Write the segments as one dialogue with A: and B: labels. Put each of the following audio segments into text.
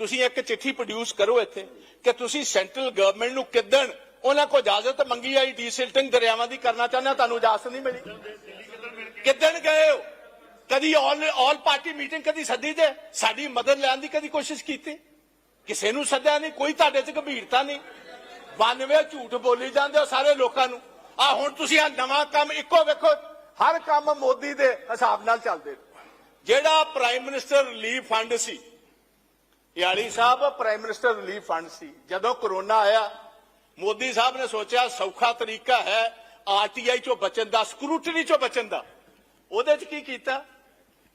A: ਤੁਸੀਂ ਇੱਕ ਚਿੱਠੀ ਪ੍ਰੋਡਿਊਸ ਕਰੋ ਇੱਥੇ ਕਿ ਤੁਸੀਂ ਸੈਂਟਰਲ ਗਵਰਨਮੈਂਟ ਨੂੰ ਕਿਦਣ ਉਹਨਾਂ ਕੋਲ ਇਜਾਜ਼ਤ ਮੰਗੀ ਆਈ ਡੀਸਿਲਟਿੰਗ ਦਰਿਆਵਾਂ ਦੀ ਕਰਨਾ ਚਾਹੁੰਦੇ ਹੋ, ਤੁਹਾਨੂੰ ਇਜਾਜ਼ਤ ਨਹੀਂ ਮਿਲੀ? ਕਿਦਣ ਗਏ ਹੋ? ਕਦੀ ਆਲ ਆਲ ਪਾਰਟੀ ਮੀਟਿੰਗ ਕਦੀ ਸੱਦੀ ਤੇ? ਸਾਡੀ ਮਦਦ ਲੈਣ ਦੀ ਕਦੀ ਕੋਸ਼ਿਸ਼ ਕੀਤੀ? ਕਿਸੇ ਨੂੰ ਸੱਦਿਆ ਨਹੀਂ ਕੋਈ ਤੁਹਾਡੇ 'ਚ ਗੰਭੀਰਤਾ ਨਹੀਂ। 92 ਝੂਠ ਬੋਲੀ ਜਾਂਦੇ ਹੋ ਸਾਰੇ ਲੋਕਾਂ ਨੂੰ। ਆ ਹੁਣ ਤੁਸੀਂ ਆ ਨਵਾਂ ਕੰਮ ਇੱਕੋ ਵੇਖੋ ਹਰ ਕੰਮ ਮੋਦੀ ਦੇ ਹਿਸਾਬ ਨਾਲ ਚੱਲਦੇ ਜਿਹੜਾ ਪ੍ਰਾਈਮ ਮਿਨਿਸਟਰ ਰਿਲੀਫ ਫੰਡ ਸੀ ਯਾਲੀ ਸਾਹਿਬ ਪ੍ਰਾਈਮ ਮਿਨਿਸਟਰ ਰਿਲੀਫ ਫੰਡ ਸੀ। ਜਦੋਂ ਕਰੋਨਾ ਆਇਆ, ਮੋਦੀ ਸਾਹਿਬ ਨੇ ਸੋਚਿਆ ਸੌਖਾ ਤਰੀਕਾ ਹੈ ਆਰਟੀਆਈ ਚੋਂ ਬਚਣ ਦਾ ਸਕਰੂਟਨੀ ਚੋਂ ਬਚਣ ਦਾ। ਉਹਦੇ 'ਚ ਕੀ ਕੀਤਾ?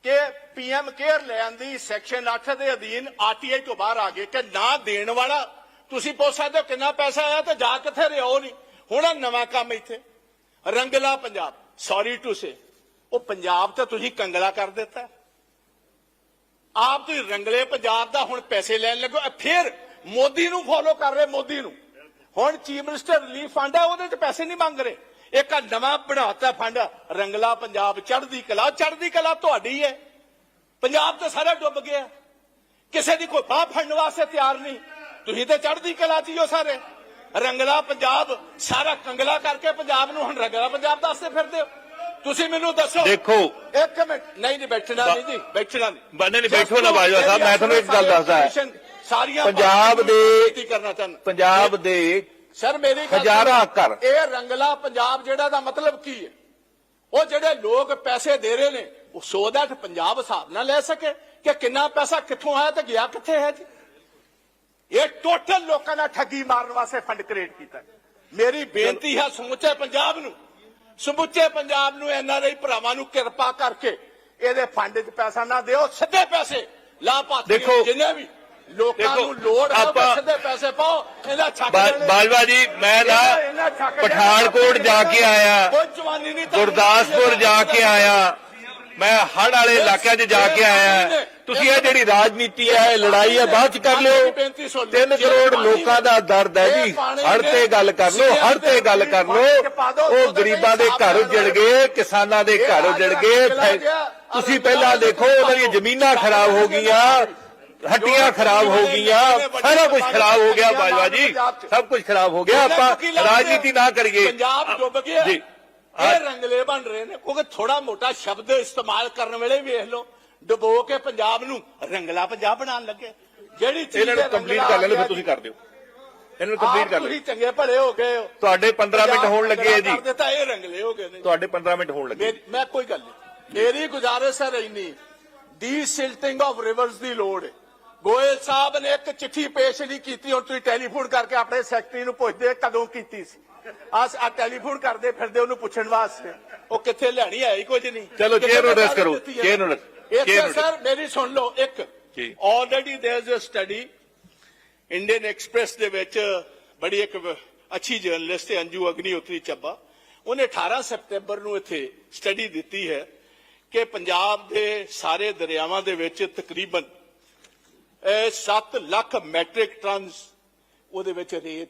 A: ਕਿ ਪੀਐਮ ਕੇਅਰ ਲੈਣ ਦੀ ਸੈਕਸ਼ਨ 8 ਦੇ ਅਧੀਨ ਆਰਟੀਆਈ ਤੋਂ ਬਾਹਰ ਆ ਗਏ ਕਿ ਨਾ ਦੇਣ ਵਾਲਾ, ਤੁਸੀਂ ਪੁੱਛ ਸਕਦੇ ਹੋ ਕਿੰਨਾ ਪੈਸਾ ਆਇਆ ਤੇ ਜਾ ਕਿੱਥੇ ਰਿਹਾ ਉਹ ਨਹੀਂ। ਹੁਣ ਨਵਾਂ ਕੰਮ ਇੱਥੇ। Rangla Punjab. Sorry to say ਉਹ ਪੰਜਾਬ ਤਾਂ ਤੁਸੀਂ ਕੰਗਲਾ ਕਰ ਦਿੱਤਾ। ਆਪ ਤੁਸੀਂ ਰੰਗਲੇ ਪੰਜਾਬ ਦਾ ਹੁਣ ਪੈਸੇ ਲੈਣ ਲੱਗੋ ਫਿਰ ਮੋਦੀ ਨੂੰ ਫੋਲੋ ਕਰ ਰਹੇ ਮੋਦੀ ਨੂੰ। ਹੁਣ ਚੀਫ ਮਿਨਿਸਟਰ ਰਿਲੀਫ ਫੰਡ ਹੈ ਉਹਦੇ ਚ ਪੈਸੇ ਨਹੀਂ ਮੰਗ ਰਹੇ। ਇੱਕ ਨਵਾਂ ਬਣਾਤਾ ਫੰਡ ਰੰਗਲਾ ਪੰਜਾਬ, ਚੜ੍ਹਦੀ ਕਲਾ ਚੜ੍ਹਦੀ ਕਲਾ ਤੁਹਾਡੀ ਹੈ। ਪੰਜਾਬ ਤਾਂ ਸਾਰਾ ਡੁੱਬ ਗਿਆ। ਕਿਸੇ ਦੀ ਕੋਈ ਬਾਹ ਫੜਨ ਵਾਸਤੇ ਤਿਆਰ ਨਹੀਂ। ਤੁਸੀਂ ਤਾਂ ਚੜ੍ਹਦੀ ਕਲਾ ਚ ਹੀ ਹੋ ਸਾਰੇ। ਰੰਗਲਾ ਪੰਜਾਬ, ਸਾਰਾ ਕੰਗਲਾ ਕਰਕੇ ਪੰਜਾਬ ਨੂੰ ਹੁਣ ਰੰਗਲਾ ਪੰਜਾਬ ਦੱਸਦੇ ਫਿਰਦੇ ਹੋ। ਤੁਸੀਂ ਮੈਨੂੰ ਦੱਸੋ।
B: ਦੇਖੋ।
A: ਇੱਕ ਮਿੰਟ। ਨਹੀਂ ਨਹੀਂ ਬੈਠਣਾ ਨਹੀਂ ਜੀ ਬੈਠਣਾ ਨਹੀਂ।
B: ਬੰਦੇ ਨਹੀਂ ਬੈਠੋ ਨਾ ਬਾਜਵਾ ਸਾਹਿਬ ਮੈਂ ਤੁਹਾਨੂੰ ਇੱਕ ਗੱਲ ਦੱਸਦਾ। ਹੈ
A: ਸਾਰੀਆਂ
B: ਪੰਜਾਬ ਦੇ
A: ਕਰਨਾ ਚਾਹੁੰਦਾ।
B: ਪੰਜਾਬ ਦੇ
A: ਸਰ ਮੇਰੀ
B: ਹਜ਼ਾਰਾਂ। ਘਰ।
A: ਇਹ ਰੰਗਲਾ ਪੰਜਾਬ ਜਿਹੜਾ ਦਾ ਮਤਲਬ ਕੀ ਹੈ? ਉਹ ਜਿਹੜੇ ਲੋਕ ਪੈਸੇ ਦੇ ਰਹੇ ਨੇ ਉਹ ਸੋ ਦੈਟ ਪੰਜਾਬ ਹਿਸਾਬ ਨਾਲ ਲੈ ਸਕੇ ਕਿ ਕਿੰਨਾ ਪੈਸਾ ਕਿੱਥੋਂ ਆਇਆ ਤੇ ਗਿਆ ਕਿੱਥੇ ਹੈ ਜੀ? ਇਹ ਟੋਟਲ ਲੋਕਾਂ ਦਾ ਠੱਗੀ ਮਾਰਨ ਵਾਸਤੇ ਫੰਡ ਕ੍ਰੀਏਟ ਕੀਤਾ। ਮੇਰੀ ਬੇਨਤੀ ਹੈ ਸਮੁੱਚੇ ਪੰਜਾਬ ਨੂੰ। ਸਮੁੱਚੇ ਪੰਜਾਬ ਨੂੰ ਐਨਆਰਆਈ ਭਰਾਵਾਂ ਨੂੰ ਕਿਰਪਾ ਕਰਕੇ ਇਹਦੇ ਫੰਡ 'ਚ ਪੈਸਾ ਨਾ ਦਿਓ ਸਿੱਧੇ ਪੈਸੇ ਲਾਭਪਾਤਰੀ ਜਿੰਨੇ ਵੀ ਲੋਕਾਂ ਨੂੰ ਲੋੜ ਹੈ ਸਿੱਧੇ ਪੈਸੇ ਪਾਓ ਇਹਦਾ ਛੱਕ।
B: ਬਾਜਵਾ ਜੀ ਮੈਂ ਨਾ। ਪਠਾਨਕੋਟ ਜਾ ਕੇ ਆਇਆ ਗੁਰਦਾਸਪੁਰ ਜਾ ਕੇ ਆਇਆ ਮੈਂ ਹੜ ਵਾਲੇ ਇਲਾਕਿਆਂ 'ਚ ਜਾ ਕੇ ਆਇਆ ਤੁਸੀਂ ਇਹ ਜਿਹੜੀ ਰਾਜਨੀਤੀ ਹੈ ਇਹ ਲੜਾਈ ਹੈ ਬਾਅਦ 'ਚ ਕਰ ਲਿਓ। 3 ਕਰੋੜ ਲੋਕਾਂ ਦਾ ਦਰਦ ਹੈ ਜੀ। ਹੜ ਤੇ ਗੱਲ ਕਰ ਲਓ ਹੜ ਤੇ ਗੱਲ ਕਰ ਲਓ। ਉਹ ਗਰੀਬਾਂ ਦੇ ਘਰ ਉਜੜ ਗਏ ਕਿਸਾਨਾਂ ਦੇ ਘਰ ਉਜੜ ਗਏ ਤੁਸੀਂ ਪਹਿਲਾਂ ਦੇਖੋ ਉਹਨਾਂ ਦੀਆਂ ਜ਼ਮੀਨਾਂ ਖਰਾਬ ਹੋ ਗਈਆਂ ਹੱਟੀਆਂ ਖਰਾਬ ਹੋ ਗਈਆਂ ਸਾਰਾ ਕੁਝ ਖਰਾਬ ਹੋ ਗਿਆ ਬਾਜਵਾ ਜੀ। ਸਭ ਕੁਝ ਖਰਾਬ ਹੋ ਗਿਆ ਆਪਾਂ ਰਾਜਨੀਤੀ ਨਾ ਕਰੀਏ।
A: ਪੰਜਾਬ ਡੁੱਬ ਗਿਆ।
B: ਜੀ।
A: ਇਹ ਰੰਗਲੇ ਬਣ ਰਹੇ ਨੇ ਕਿਉਂਕਿ ਥੋੜਾ ਮੋਟਾ ਸ਼ਬਦ ਇਸਤੇਮਾਲ ਕਰਨ ਵੇਲੇ ਵੇਖ ਲਓ। ਡੁਬੋ ਕੇ ਪੰਜਾਬ ਨੂੰ ਰੰਗਲਾ ਪੰਜਾਬ ਬਣਾਉਣ ਲੱਗੇ। ਜਿਹੜੀ ਚੀਜ਼
B: ਇਹਨਾਂ ਨੂੰ ਕੰਪਲੀਟ ਕਰ ਲੈਣ ਫਿਰ ਤੁਸੀਂ ਕਰ ਦਿਓ। ਇਹਨਾਂ ਨੂੰ ਕੰਪਲੀਟ ਕਰ
A: ਤੁਸੀਂ
B: ਲਓ।
A: ਚੰਗੇ ਭਲੇ ਹੋ ਗਏ ਹੋ।
B: ਤੁਹਾਡੇ 15 ਮਿੰਟ ਹੋਣ ਲੱਗੇ
A: ਪੰਜਾਬ
B: ਜੀ।
A: ਦਿੱਤਾ ਇਹ ਰੰਗਲੇ ਹੋ ਗਏ ਨੇ।
B: ਤੁਹਾਡੇ 15 ਮਿੰਟ ਹੋਣ ਲੱਗੇ
A: ਮੈਂ ਕੋਈ ਗੱਲ ਨਹੀਂ। ਮੇਰੀ ਗੁਜ਼ਾਰਿਸ਼ ਹੈ ਇੰਨੀ ਡੀਸਿਲਟਿੰਗ ਆਫ ਰਿਵਰਸ ਦੀ ਲੋੜ ਹੈ। ਗੋਇਲ ਸਾਹਿਬ ਨੇ ਇੱਕ ਚਿੱਠੀ ਪੇਸ਼ ਨਹੀਂ ਕੀਤੀ ਹੁਣ ਤੁਸੀਂ ਟੈਲੀਫੋਨ ਕਰਕੇ ਆਪਣੇ ਸੈਕਟਰੀ ਨੂੰ ਪੁੱਛਦੇ ਕਦੋਂ ਕੀਤੀ ਸੀ। ਆਸ ਆ ਟੈਲੀਫੋਨ ਕਰਦੇ ਫਿਰਦੇ ਉਹਨੂੰ ਪੁੱਛਣ ਵਾਸਤੇ। ਉਹ ਕਿੱਥੇ ਲੈਣੀ ਹੈ ਹੀ ਕੁਝ ਨਹੀਂ।
B: ਚਲੋ, chair ਨੂੰ ਕਰੋ,
A: ਹੈ?
B: chair ਨੂੰ
A: ਇੱਥੇ ਸਰ ਮੇਰੀ ਸੁਣ ਲਓ ਇੱਕ
B: ਜੀ।
A: Already there is a study Indian Express ਦੇ ਵਿੱਚ ਬੜੀ ਇੱਕ ਅੱਛੀ ਜਰਨਲਿਸਟ ਹੈ ਅੰਜੂ ਅਗਨੀਹੋਤਰੀ ਚੱਬਾ ਉਹਨੇ 18 ਸਤੰਬਰ ਨੂੰ ਇੱਥੇ ਸਟੱਡੀ ਦਿੱਤੀ ਹੈ ਕਿ ਪੰਜਾਬ ਦੇ ਸਾਰੇ ਦਰਿਆਵਾਂ ਦੇ ਵਿੱਚ ਤਕਰੀਬਨ 7 ਲੱਖ ਮੈਟ੍ਰਿਕ ਟਨਸ ਉਹਦੇ ਵਿੱਚ ਰੇਤ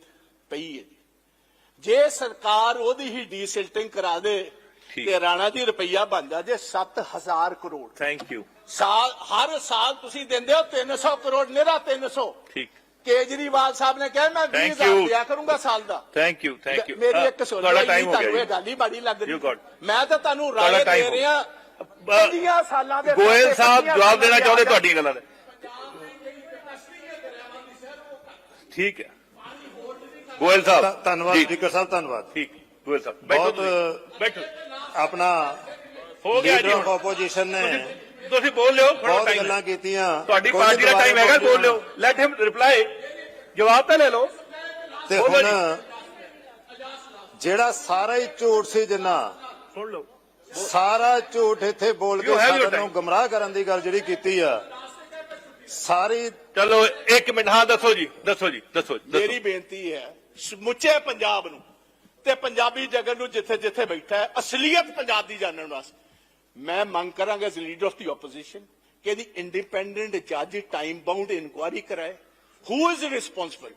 A: ਪਈ ਹੈ ਜੀ। ਸਰਕਾਰ ਉਹਦੀ ਹੀ ਡੀਸਿਲਟਿੰਗ ਕਰਾ ਦੇ। ਤੇ ਰਾਣਾ ਜੀ ਰੁਪਈਆ ਬਣ ਜਾ ਜੇ 7000 ਕਰੋੜ।
B: ਥੈਂਕ ਯੂ
A: ਸਾਲ ਹਰ ਸਾਲ ਤੁਸੀਂ ਦਿੰਦੇ ਹੋ 300 ਕਰੋੜ ਨਿਹਰਾ 300
B: ਠੀਕ।
A: ਕੇਜਰੀਵਾਲ ਸਾਹਿਬ ਨੇ ਕਿਹਾ ਮੈਂ
B: Thank
A: 20000
B: you.
A: ਦਿਆ ਕਰੂੰਗਾ ਸਾਲ ਦਾ।
B: ਥੈਂਕ ਯੂ ਥੈਂਕ ਯੂ
A: ਮੇਰੀ ਇੱਕ ਸੁਣ
B: ਤੁਹਾਡਾ ਟਾਈਮ ਹੋ ਗਿਆ
A: ਗੱਲ ਹੀ ਬੜੀ ਲੱਗ ਰਹੀ। ਮੈਂ ਤਾਂ ਤੁਹਾਨੂੰ
B: ਤੁਹਾਡਾ
A: ਰਾਏ ਦੇ ਰਿਹਾ
B: ਬ-
A: ਪੰਜੀਆਂ ਸਾਲਾਂ ਦੇ
B: ਗੋਇਲ ਸਾਹਿਬ ਜਵਾਬ ਦੇਣਾ ਚਾਹੁੰਦੇ
A: ਦੇ
B: ਤੁਹਾਡੀਆਂ ਗੱਲਾਂ ਦੇ। ਠੀਕ ਹੈ। ਗੋਇਲ ਸਾਹਿਬ।
C: ਧੰਨਵਾਦ
B: ਜੀ,
C: ਸਪੀਕਰ ਸਾਹਿਬ ਧੰਨਵਾਦ।
B: ਠੀਕ। ਗੋਇਲ ਸਾਹਿਬ ਬੈਠੋ
C: ਬਹੁਤ
B: ਤੁਸੀਂ, ਬੈਠੋ।
C: ਆਪਣਾ
B: ਹੋ ਗਿਆ ਜੀ ਹੁਣ।
C: ਆਪੋਜੀਸ਼ਨ ਨੇ।
B: ਤੁਸੀਂ- ਤੁਸੀਂ ਬੋਲ ਲਿਓ ਥੋੜਾ
C: ਬਹੁਤ
B: ਟਾਈਮ
C: ਗੱਲਾਂ ਕੀਤੀਆਂ।
B: ਤੁਹਾਡੀ ਪਾਰਟੀ ਦਾ
C: ਦੁਬਾਰਾ
B: ਟਾਈਮ ਹੈਗਾ ਬੋਲ। ਲਿਓ। ਲੈਟ ਹਿਮ ਰਿਪਲਾਈ ਜਵਾਬ ਤਾਂ ਲੈ ਲਓ।
C: ਤੇ
B: ਬੋਲੋ
C: ਹੁਣ। ਜਿਹੜਾ ਸਾਰਾ ਹੀ ਝੂਠ ਸੀ ਜਿੰਨਾ
B: ਸੁਣ ਲਓ।
C: ਸਾਰਾ ਝੂਠ ਇੱਥੇ ਬੋਲ ਕੇ
B: You have your
C: ਸਾਰਿਆਂ ਨੂੰ
B: time.
C: ਗਮਰਾਹ ਕਰਨ ਦੀ ਗੱਲ ਜਿਹੜੀ ਕੀਤੀ ਆ। ਸਾਰੀ
B: ਚਲੋ ਇੱਕ ਮਿੰਟ। ਹਾਂ ਦੱਸੋ ਜੀ ਦੱਸੋ ਜੀ ਦੱਸੋ ਜੀ,
A: ਮੇਰੀ
B: ਦੱਸੋ
A: ਬੇਨਤੀ ਹੈ ਸਮੁੱਚੇ ਪੰਜਾਬ ਨੂੰ। ਤੇ ਪੰਜਾਬੀ ਜਗਤ ਨੂੰ ਜਿੱਥੇ ਜਿੱਥੇ ਬੈਠਾ ਹੈ ਅਸਲੀਅਤ ਪੰਜਾਬ ਦੀ ਜਾਣਨ ਵਾਸਤੇ। ਮੈਂ ਮੰਗ ਕਰਾਂਗਾ as leader of the opposition ਕਿ ਇਹਦੀ ਇੰਡੀਪੈਂਡੈਂਟ ਜੱਜ ਟਾਈਮ ਬਾਉਂਡ ਇਨਕੁਆਇਰੀ ਕਰਾਏ। Who is responsible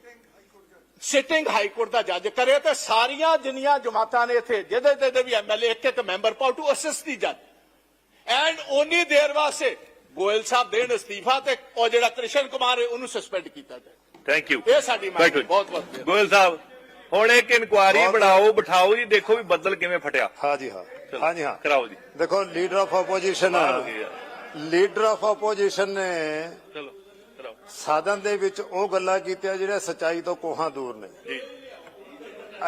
A: sitting high court ਦਾ ਜੱਜ ਕਰੇ ਤੇ ਸਾਰੀਆਂ ਜਿੰਨੀਆਂ ਜਮਾਤਾਂ ਨੇ ਇੱਥੇ ਜਿਹਦੇ ਜਿਹਦੇ ਵੀ ਐਮਐਲਏ ਇੱਕ ਇੱਕ ਮੈਂਬਰ ਪਾਉ ਟੂ ਅਸਿਸਟ ਦੀ ਜੱਜ ਐਂਡ ਓਨੀ ਦੇਰ ਵਾਸਤੇ ਗੋਇਲ ਸਾਹਿਬ ਦੇਣ ਅਸਤੀਫਾ ਤੇ ਉਹ ਜਿਹੜਾ ਕ੍ਰਿਸ਼ਨ ਕੁਮਾਰ ਹੈ ਉਹਨੂੰ ਸਸਪੈਂਡ ਕੀਤਾ ਜਾਏ
B: ਥੈਂਕ ਯੂ
A: ਇਹ ਸਾਡੀ ਮੰਗ। ਬਹੁਤ ਬਹੁਤ।
B: ਗੋਇਲ ਸਾਹਿਬ ਹੁਣ ਇੱਕ ਇਨਕੁਆਰੀ ਬਣਾਓ ਬਿਠਾਓ ਜੀ ਦੇਖੋ ਵੀ ਬੱਦਲ ਕਿਵੇਂ ਫਟਿਆ।
C: ਹਾਂ ਜੀ ਹਾਂ। ਹਾਂ ਜੀ ਹਾਂ।
B: ਕਰਾਓ ਜੀ।
C: ਦੇਖੋ leader of opposition. Leader of opposition ਨੇ
B: ਚਲੋ ਕਰਾਓ।
C: ਸਾਧਨ ਦੇ ਵਿੱਚ ਉਹ ਗੱਲਾਂ ਕੀਤੀਆਂ ਜਿਹੜੇ ਸਚਾਈ ਤੋਂ ਕੋਹਾਂ ਦੂਰ ਨੇ।
B: ਜੀ।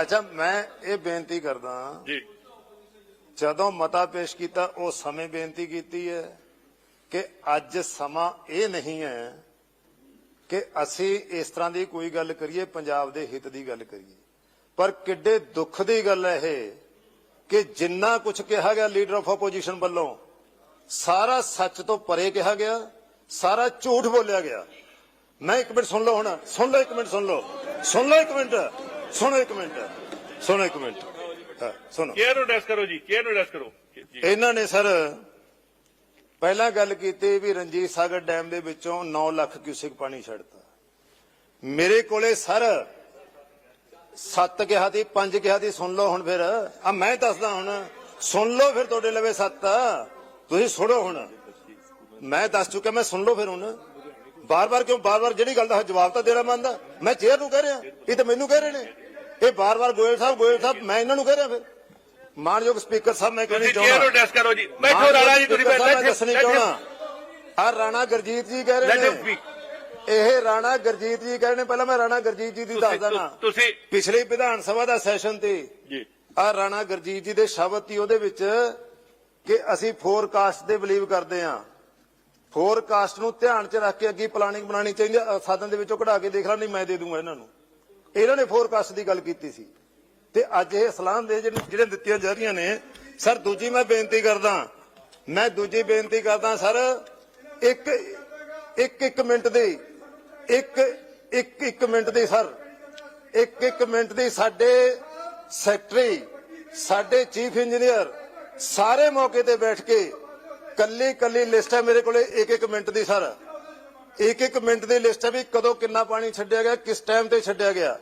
C: ਅੱਛਾ ਮੈਂ ਇਹ ਬੇਨਤੀ ਕਰਦਾ
B: ਜੀ।
C: ਜਦੋਂ ਮਤਾ ਪੇਸ਼ ਕੀਤਾ ਉਹ ਸਮੇਂ ਬੇਨਤੀ ਕੀਤੀ ਹੈ ਕਿ ਅੱਜ ਸਮਾਂ ਇਹ ਨਹੀਂ ਹੈ ਕਿ ਅਸੀਂ ਇਸ ਤਰ੍ਹਾਂ ਦੀ ਕੋਈ ਗੱਲ ਕਰੀਏ ਪੰਜਾਬ ਦੇ ਹਿੱਤ ਦੀ ਗੱਲ ਕਰੀਏ। ਪਰ ਕਿੱਡੇ ਦੁੱਖ ਦੀ ਗੱਲ ਹੈ ਇਹ ਕਿ ਜਿੰਨਾ ਕੁਝ ਕਿਹਾ ਗਿਆ ਲੀਡਰ ਆਫ ਆਪੋਜੀਸ਼ਨ ਵੱਲੋਂ ਸਾਰਾ ਸੱਚ ਤੋਂ ਪਰੇ ਕਿਹਾ ਗਿਆ ਸਾਰਾ ਝੂਠ ਬੋਲਿਆ ਗਿਆ। ਮੈਂ ਇੱਕ ਮਿੰਟ ਸੁਣ ਲਓ ਹੁਣ ਸੁਣ ਲਓ ਇੱਕ ਮਿੰਟ ਸੁਣ ਲਓ। ਸੁਣ ਲਓ ਇੱਕ ਮਿੰਟ ਸੁਣੋ ਇੱਕ ਮਿੰਟ ਸੁਣੋ ਇੱਕ ਮਿੰਟ। ਸੁਣੋ।
B: ਕੇਅਰ ਨੂੰ ਡੈਸ ਕਰੋ ਜੀ ਕੇਅਰ ਨੂੰ ਡੈਸ ਕਰੋ।
C: ਇਹਨਾਂ ਨੇ ਸਰ ਪਹਿਲਾਂ ਗੱਲ ਕੀਤੀ ਵੀ ਰਣਜੀਤ ਸਾਗਰ ਡੈਮ ਦੇ ਵਿੱਚੋਂ 9 ਲੱਖ ਕਿਊਸਿਕ ਪਾਣੀ ਛੱਡਤਾ। ਮੇਰੇ ਕੋਲੇ ਸਰ ਸੱਤ ਕਿਹਾ ਦੀ ਪੰਜ ਕਿਹਾ ਦੀ ਸੁਣ ਲਓ ਹੁਣ ਫਿਰ। ਆ ਮੈਂ ਦੱਸਦਾ ਹੁਣ ਸੁਣ ਲਓ ਫਿਰ ਤੁਹਾਡੇ ਲਵੇ ਸੱਤ। ਤੁਸੀਂ ਸੁਣੋ ਹੁਣ। ਮੈਂ ਦੱਸ ਚੁੱਕਿਆ ਮੈਂ ਸੁਣ ਲਓ ਫਿਰ ਹੁਣ। ਬਾਰ-ਬਾਰ ਕਿਉਂ ਬਾਰ-ਬਾਰ ਜਿਹੜੀ ਗੱਲ ਦਾ ਜਵਾਬ ਤਾਂ ਦੇਣਾ ਮੰਨਦਾ ਮੈਂ ਚੇਅਰ ਨੂੰ ਕਹਿ ਰਿਹਾ ਇਹ ਤਾਂ ਮੈਨੂੰ ਕਹਿ ਰਹੇ ਨੇ। ਇਹ ਬਾਰ-ਬਾਰ ਗੋਇਲ ਸਾਹਿਬ ਗੋਇਲ ਸਾਹਿਬ ਮੈਂ ਇਹਨਾਂ ਨੂੰ ਕਹਿ ਰਿਹਾ ਫਿਰ। ਮਾਨਯੋਗ ਸਪੀਕਰ ਸਾਹਿਬ ਮੈਂ
B: ਤੁਸੀਂ
C: ਚਾਹੁੰਦਾ?
B: ਕੇਅਰ ਨੂੰ ਡੈਸ ਕਰੋ ਜੀ। ਬੈਠੋ ਰਾਣਾ ਜੀ ਤੁਸੀਂ ਬੈਠੋ
C: ਦੱਸਣੀ ਚਾਹੁੰਦਾ। ਆ ਰਾਣਾ ਗਰਜੀਤ ਜੀ ਕਹਿ ਰਹੇ ਨੇ. ਇਹ ਰਾਣਾ ਗਰਜੀਤ ਜੀ ਕਹਿ ਰਹੇ ਨੇ ਪਹਿਲਾਂ ਮੈਂ ਰਾਣਾ ਗਰਜੀਤ ਜੀ ਦੀ ਦੱਸਦਾ ਨਾ
B: ਤੁਸੀਂ
C: ਪਿਛਲੇ ਵਿਧਾਨ ਸਭਾ ਦਾ ਸੈਸ਼ਨ ਤੇ
B: ਜੀ।
C: ਆ ਰਾਣਾ ਗਰਜੀਤ ਜੀ ਦੇ ਸ਼ਬਦ ਸੀ ਉਹਦੇ ਵਿੱਚ ਕਿ ਅਸੀਂ ਫੋਰਕਾਸਟ ਦੇ ਬਲੀਵ ਕਰਦੇ ਹਾਂ। ਫੋਰਕਾਸਟ ਨੂੰ ਧਿਆਨ 'ਚ ਰੱਖ ਕੇ ਅੱਗੇ ਪਲਾਨਿੰਗ ਬਣਾਉਣੀ ਚਾਹੀਦੀ ਸਾਧਨ ਦੇ ਵਿੱਚੋਂ ਕਢਾ ਕੇ ਦੇਖ ਲਾ ਨਹੀਂ ਮੈਂ ਦੇ ਦੂੰਗਾ ਇਹਨਾਂ ਨੂੰ। ਇਹਨਾਂ ਨੇ ਫੋਰਕਾਸਟ ਦੀ ਗੱਲ ਕੀਤੀ ਸੀ। ਤੇ ਅੱਜ ਇਹ ਸਲਾਹ ਦੇ ਜਿਹੜੇ ਜਿਹੜੇ ਦਿੱਤੀਆਂ ਜਾ ਰਹੀਆਂ ਨੇ ਸਰ ਦੂਜੀ ਮੈਂ ਬੇਨਤੀ ਕਰਦਾ ਮੈਂ ਦੂਜੀ ਬੇਨਤੀ ਕਰਦਾ ਸਰ ਇੱਕ ਇੱਕ ਇੱਕ ਮਿੰਟ ਦੀ। ਇੱਕ ਇੱਕ ਇੱਕ ਮਿੰਟ ਦੀ ਸਰ। ਇੱਕ ਇੱਕ ਮਿੰਟ ਦੀ ਸਾਡੇ ਸੈਕਟਰੀ ਸਾਡੇ ਚੀਫ ਇੰਜੀਨੀਅਰ ਸਾਰੇ ਮੌਕੇ ਤੇ ਬੈਠ ਕੇ ਕੱਲੀ ਕੱਲੀ ਲਿਸਟ ਹੈ ਮੇਰੇ ਕੋਲੇ। ਇੱਕ ਇੱਕ ਮਿੰਟ ਦੀ ਸਰ। ਇੱਕ ਇੱਕ ਮਿੰਟ ਦੀ ਲਿਸਟ ਹੈ ਵੀ ਕਦੋਂ ਕਿੰਨਾ ਪਾਣੀ ਛੱਡਿਆ ਗਿਆ ਕਿਸ ਟਾਈਮ ਤੇ ਛੱਡਿਆ ਗਿਆ।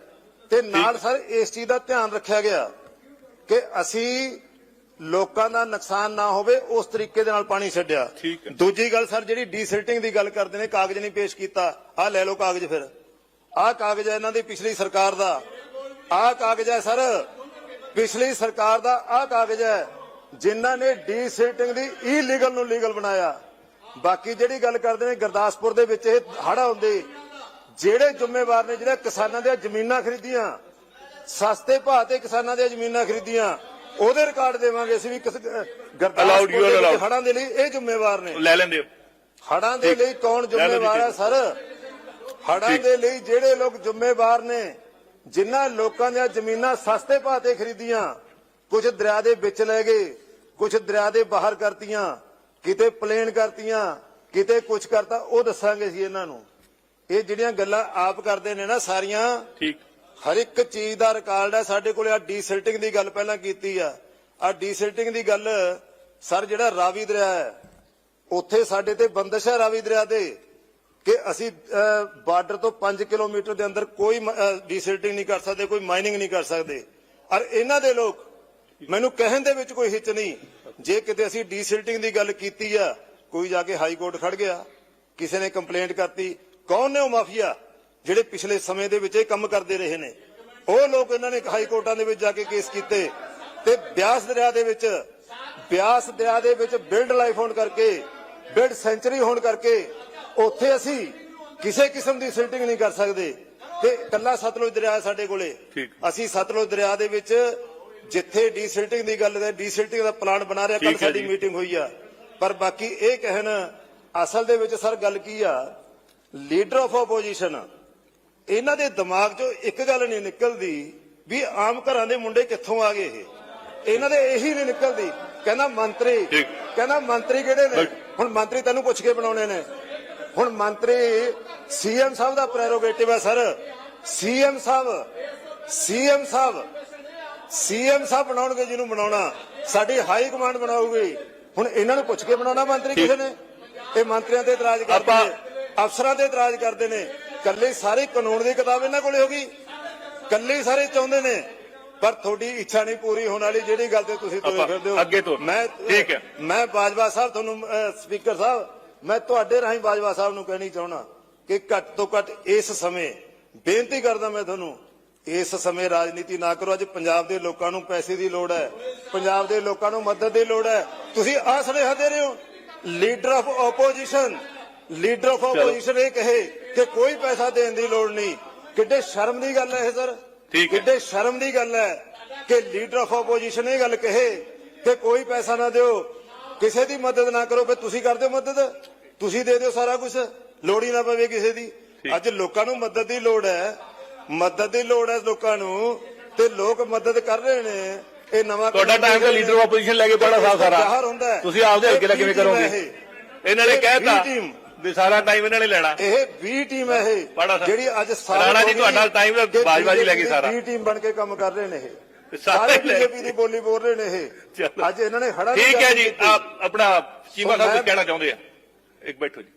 C: ਤੇ ਨਾਲ ਸਰ ਇਸ ਚੀਜ਼ ਦਾ ਧਿਆਨ ਰੱਖਿਆ ਗਿਆ ਕਿ ਅਸੀਂ ਲੋਕਾਂ ਦਾ ਨੁਕਸਾਨ ਨਾ ਹੋਵੇ ਉਸ ਤਰੀਕੇ ਦੇ ਨਾਲ ਪਾਣੀ ਛੱਡਿਆ।
B: ਠੀਕ ਹੈ।
C: ਦੂਜੀ ਗੱਲ ਸਰ ਜਿਹੜੀ ਡੀਸਿਲਟਿੰਗ ਦੀ ਗੱਲ ਕਰਦੇ ਨੇ ਕਾਗਜ਼ ਨਹੀਂ ਪੇਸ਼ ਕੀਤਾ। ਆਹ ਲੈ ਲਓ ਕਾਗਜ਼ ਫਿਰ। ਆਹ ਕਾਗਜ਼ ਹੈ ਇਹਨਾਂ ਦੀ ਪਿਛਲੀ ਸਰਕਾਰ ਦਾ। ਆਹ ਕਾਗਜ਼ ਹੈ ਸਰ ਪਿਛਲੀ ਸਰਕਾਰ ਦਾ ਆਹ ਕਾਗਜ਼ ਹੈ ਜਿਨ੍ਹਾਂ ਨੇ ਡੀਸਿਲਟਿੰਗ ਦੀ ਇਲੀਗਲ ਨੂੰ ਲੀਗਲ ਬਣਾਇਆ। ਬਾਕੀ ਜਿਹੜੀ ਗੱਲ ਕਰਦੇ ਨੇ ਗੁਰਦਾਸਪੁਰ ਦੇ ਵਿੱਚ ਇਹ ਹੜਾ ਹੁੰਦੇ ਜਿਹੜੇ ਜ਼ਿੰਮੇਵਾਰ ਨੇ ਜਿਹੜੇ ਕਿਸਾਨਾਂ ਦੀਆਂ ਜ਼ਮੀਨਾਂ ਖਰੀਦੀਆਂ। ਸਸਤੇ ਭਾਅ ਤੇ ਕਿਸਾਨਾਂ ਦੀਆਂ ਜ਼ਮੀਨਾਂ ਖਰੀਦੀਆਂ। ਉਹਦੇ ਰਿਕਾਰਡ ਦੇਵਾਂਗੇ ਅਸੀਂ ਵੀ ਕਿਸ-
B: Allowed, you
C: ਗੁਰਦਾਸਪੁਰ
B: are
C: ਦੇ ਵਿੱਚ
B: allowed.
C: ਹੜਾਂ ਦੇ ਲਈ ਇਹ ਜ਼ਿੰਮੇਵਾਰ ਨੇ।
B: ਲੈ ਲੈਂਦੇ ਹੋ।
C: ਹੜਾਂ ਦੇ ਲਈ ਕੌਣ ਜ਼ਿੰਮੇਵਾਰ ਹੈ ਸਰ? ਹੜਾਂ
B: ਠੀਕ।
C: ਦੇ ਲਈ ਜਿਹੜੇ ਲੋਕ ਜ਼ਿੰਮੇਵਾਰ ਨੇ ਜਿਨ੍ਹਾਂ ਲੋਕਾਂ ਦੀਆਂ ਜ਼ਮੀਨਾਂ ਸਸਤੇ ਭਾਅ ਤੇ ਖਰੀਦੀਆਂ ਕੁਝ ਦਰਿਆ ਦੇ ਵਿੱਚ ਲੈ ਗਏ ਕੁਝ ਦਰਿਆ ਦੇ ਬਾਹਰ ਕਰਤੀਆਂ ਕਿਤੇ ਪਲੇਨ ਕਰਤੀਆਂ ਕਿਤੇ ਕੁਝ ਕਰਤਾ ਉਹ ਦੱਸਾਂਗੇ ਸੀ ਇਹਨਾਂ ਨੂੰ। ਇਹ ਜਿਹੜੀਆਂ ਗੱਲਾਂ ਆਪ ਕਰਦੇ ਨੇ ਨਾ ਸਾਰੀਆਂ
B: ਠੀਕ।
C: ਹਰ ਇੱਕ ਚੀਜ਼ ਦਾ ਰਿਕਾਰਡ ਹੈ। ਸਾਡੇ ਕੋਲੇ ਆ ਡੀਸਿਲਟਿੰਗ ਦੀ ਗੱਲ ਪਹਿਲਾਂ ਕੀਤੀ ਆ। ਆ ਡੀਸਿਲਟਿੰਗ ਦੀ ਗੱਲ, ਸਰ, ਜਿਹੜਾ ਰਾਵੀ ਦਰਿਆ ਹੈ, ਉੱਥੇ ਸਾਡੇ ਤੇ ਬੰਦਸ਼ ਹੈ ਰਾਵੀ ਦਰਿਆ ਦੇ ਕਿ ਅਸੀਂ ਬਾਰਡਰ ਤੋਂ 5 ਕਿਲੋਮੀਟਰ ਦੇ ਅੰਦਰ ਕੋਈ ਡੀਸਿਲਟਿੰਗ ਨਹੀਂ ਕਰ ਸਕਦੇ, ਕੋਈ ਮਾਈਨਿੰਗ ਨਹੀਂ ਕਰ ਸਕਦੇ। ਔਰ ਇਹਨਾਂ ਦੇ ਲੋਕ ਮੈਨੂੰ ਕਹਿਣ ਦੇ ਵਿੱਚ ਕੋਈ ਹਿੱਚ ਨਹੀਂ। ਜੇ ਕਿਤੇ ਅਸੀਂ ਡੀਸਿਲਟਿੰਗ ਦੀ ਗੱਲ ਕੀਤੀ ਆ, ਕੋਈ ਜਾ ਕੇ ਹਾਈ ਕੋਰਟ ਖੜ ਗਿਆ, ਕਿਸੇ ਨੇ ਕੰਪਲੇਂਟ ਕਰਤੀ, ਕੌਣ ਨੇ ਉਹ ਮਾਫੀਆ? ਜਿਹੜੇ ਪਿਛਲੇ ਸਮੇਂ ਦੇ ਵਿੱਚ ਇਹ ਕੰਮ ਕਰਦੇ ਰਹੇ ਨੇ। ਉਹ ਲੋਕ ਇਹਨਾਂ ਨੇ ਹਾਈ ਕੋਰਟਾਂ ਦੇ ਵਿੱਚ ਜਾ ਕੇ ਕੇਸ ਕੀਤੇ ਤੇ ਬਿਆਸ ਦਰਿਆ ਦੇ ਵਿੱਚ ਬਿਆਸ ਦਰਿਆ ਦੇ ਵਿੱਚ ਬਿਲਡ ਲਾਈਫ ਹੋਣ ਕਰਕੇ ਬਿਲਡ ਸੈਂਚੁਰੀ ਹੋਣ ਕਰਕੇ ਉੱਥੇ ਅਸੀਂ ਕਿਸੇ ਕਿਸਮ ਦੀ ਸਿਲਟਿੰਗ ਨਹੀਂ ਕਰ ਸਕਦੇ। ਤੇ ਕੱਲਾ ਸਤਲੁਜ ਦਰਿਆ ਸਾਡੇ ਕੋਲੇ। ਅਸੀਂ ਸਤਲੁਜ ਦਰਿਆ ਦੇ ਵਿੱਚ ਜਿੱਥੇ ਡੀਸਿਲਟਿੰਗ ਦੀ ਗੱਲ ਹੈ ਡੀਸਿਲਟਿੰਗ ਦਾ ਪਲਾਨ ਬਣਾ ਰਿਹਾ ਕੱਲ ਸਾਡੀ। ਮੀਟਿੰਗ ਹੋਈ ਆ। ਪਰ ਬਾਕੀ ਇਹ ਕਹਿਣ ਅਸਲ ਦੇ ਵਿੱਚ ਸਰ ਗੱਲ ਕੀ ਆ? ਲੀਡਰ ਆਫ ਆਪੋਜੀਸ਼ਨ ਇਹਨਾਂ ਦੇ ਦਿਮਾਗ 'ਚੋਂ ਇੱਕ ਗੱਲ ਨਹੀਂ ਨਿਕਲਦੀ ਵੀ ਆਮ ਘਰਾਂ ਦੇ ਮੁੰਡੇ ਕਿੱਥੋਂ ਆ ਗਏ ਇਹ। ਇਹਨਾਂ ਦੇ ਇਹੀ ਨਹੀਂ ਨਿਕਲਦੀ। ਕਹਿੰਦਾ ਮੰਤਰੀ। ਕਹਿੰਦਾ ਮੰਤਰੀ ਕਿਹੜੇ ਨੇ। ਹੁਣ ਮੰਤਰੀ ਤੈਨੂੰ ਪੁੱਛ ਕੇ ਬਣਾਉਣੇ ਨੇ। ਹੁਣ ਮੰਤਰੀ ਸੀਐਮ ਸਾਹਿਬ ਦਾ ਪ੍ਰੈਰੋਗੇਟਿਵ ਹੈ ਸਰ। ਸੀਐਮ ਸਾਹਿਬ ਸੀਐਮ ਸਾਹਿਬ ਸੀਐਮ ਸਾਹਿਬ ਬਣਾਉਣਗੇ ਜਿਹਨੂੰ ਬਣਾਉਣਾ। ਸਾਡੀ ਹਾਈ ਕਮਾਂਡ ਬਣਾਉਗੀ ਹੁਣ ਇਹਨਾਂ ਨੂੰ ਪੁੱਛ ਕੇ ਬਣਾਉਣਾ ਮੰਤਰੀ ਕਿਸੇ ਨੇ? ਇਹ ਮੰਤਰੀਆਂ ਤੇ ਇਤਰਾਜ਼ ਕਰਦੇ ਨੇ ਅਫਸਰਾਂ ਤੇ ਇਤਰਾਜ਼ ਕਰਦੇ ਨੇ। ਕੱਲੇ ਸਾਰੇ ਕਾਨੂੰਨ ਦੀ ਕਿਤਾਬ ਇਹਨਾਂ ਕੋਲੇ ਹੋਗੀ ਕੱਲੇ ਸਾਰੇ ਚਾਹੁੰਦੇ ਨੇ ਪਰ ਤੁਹਾਡੀ ਇੱਛਾ ਨਹੀਂ ਪੂਰੀ ਹੋਣ ਵਾਲੀ ਜਿਹੜੀ ਗੱਲ ਤੇ ਤੁਸੀਂ ਤੁਰੇ ਫਿਰਦੇ ਹੋ।
B: ਅੱਗੇ ਤੋਂ।
C: ਮੈਂ
B: ਠੀਕ ਹੈ।
C: ਮੈਂ ਬਾਜਵਾ ਸਾਹਿਬ ਤੁਹਾਨੂੰ ਸਪੀਕਰ ਸਾਹਿਬ ਮੈਂ ਤੁਹਾਡੇ ਰਾਹੀਂ ਬਾਜਵਾ ਸਾਹਿਬ ਨੂੰ ਕਹਿਣੀ ਚਾਹਣਾ ਕਿ ਘੱਟ ਤੋਂ ਘੱਟ ਇਸ ਸਮੇਂ ਬੇਨਤੀ ਕਰਦਾ ਮੈਂ ਤੁਹਾਨੂੰ ਇਸ ਸਮੇਂ ਰਾਜਨੀਤੀ ਨਾ ਕਰੋ। ਅੱਜ ਪੰਜਾਬ ਦੇ ਲੋਕਾਂ ਨੂੰ ਪੈਸੇ ਦੀ ਲੋੜ ਹੈ ਪੰਜਾਬ ਦੇ ਲੋਕਾਂ ਨੂੰ ਮਦਦ ਦੀ ਲੋੜ ਹੈ। ਤੁਸੀਂ ਆਹ ਸੁਨੇਹਾ ਦੇ ਰਹੇ ਹੋ। Leader of opposition leader of opposition ਇਹ ਕਹੇ ਕਿ ਕੋਈ ਪੈਸਾ ਦੇਣ ਦੀ ਲੋੜ ਨਹੀਂ। ਕਿੱਡੇ ਸ਼ਰਮ ਦੀ ਗੱਲ ਹੈ ਇਹ ਸਰ
B: ਠੀਕ ਹੈ।
C: ਕਿੱਡੇ ਸ਼ਰਮ ਦੀ ਗੱਲ ਹੈ ਕਿ ਲੀਡਰ ਆਫ ਆਪੋਜੀਸ਼ਨ ਇਹ ਗੱਲ ਕਹੇ ਕਿ ਕੋਈ ਪੈਸਾ ਨਾ ਦਿਓ। ਕਿਸੇ ਦੀ ਮਦਦ ਨਾ ਕਰੋ ਫਿਰ ਤੁਸੀਂ ਕਰਦੇ ਹੋ ਮਦਦ? ਤੁਸੀਂ ਦੇ ਦਿਓ ਸਾਰਾ ਕੁਝ ਲੋੜ ਹੀ ਨਾ ਪਵੇ ਕਿਸੇ ਦੀ। ਅੱਜ ਲੋਕਾਂ ਨੂੰ ਮਦਦ ਦੀ ਲੋੜ ਹੈ। ਮਦਦ ਦੀ ਲੋੜ ਹੈ ਲੋਕਾਂ ਨੂੰ। ਤੇ ਲੋਕ ਮਦਦ ਕਰ ਰਹੇ ਨੇ। ਇਹ ਨਵਾਂ
B: ਤੁਹਾਡਾ ਟਾਈਮ ਤਾਂ ਲੀਡਰ ਆਪੋਜੀਸ਼ਨ ਲੈ ਕੇ ਬੜਾ ਸਾਰਾ। ਤੁਸੀਂ ਆਪਦੇ ਹਲਕੇ ਦਾ ਕਿਵੇਂ ਕਰੋਗੇ?
C: ਇਹ।
B: ਇਹਨਾਂ ਨੇ ਕਹਿਤਾ। ਵੀ ਸਾਰਾ ਟਾਈਮ ਇਹਨਾਂ ਨੇ ਲੈਣਾ।
C: ਇਹ 20 ਟੀਮ ਹੈ ਇਹ। ਜਿਹੜੀ ਅੱਜ ਸਾਰੇ
B: ਰਾਣਾ ਜੀ, ਤੁਹਾਡਾ time ਤਾਂ
C: ਕਿ
B: ਬਾਜਵਾ ਜੀ ਲੈ
C: BJP
B: ਸਾਰਾ।
C: 20 ਟੀਮ ਬਣ ਕੇ ਕੰਮ ਕਰ ਰਹੇ ਨੇ ਇਹ।
B: ਸਾਰੇ
C: ਬੀਜੇਪੀ ਦੀ ਬੋਲੀ ਬੋਲ ਰਹੇ ਨੇ ਇਹ। ਅੱਜ ਇਹਨਾਂ ਨੇ ਹੜਾ
B: ਠੀਕ ਹੈ ਜੀ ਆਪ ਆਪਣਾ ਚੀਮਾ ਸਾਹਿਬ ਕਹਿਣਾ ਚਾਹੁੰਦੇ ਆ? ਇੱਕ ਬੈਠੋ ਜੀ।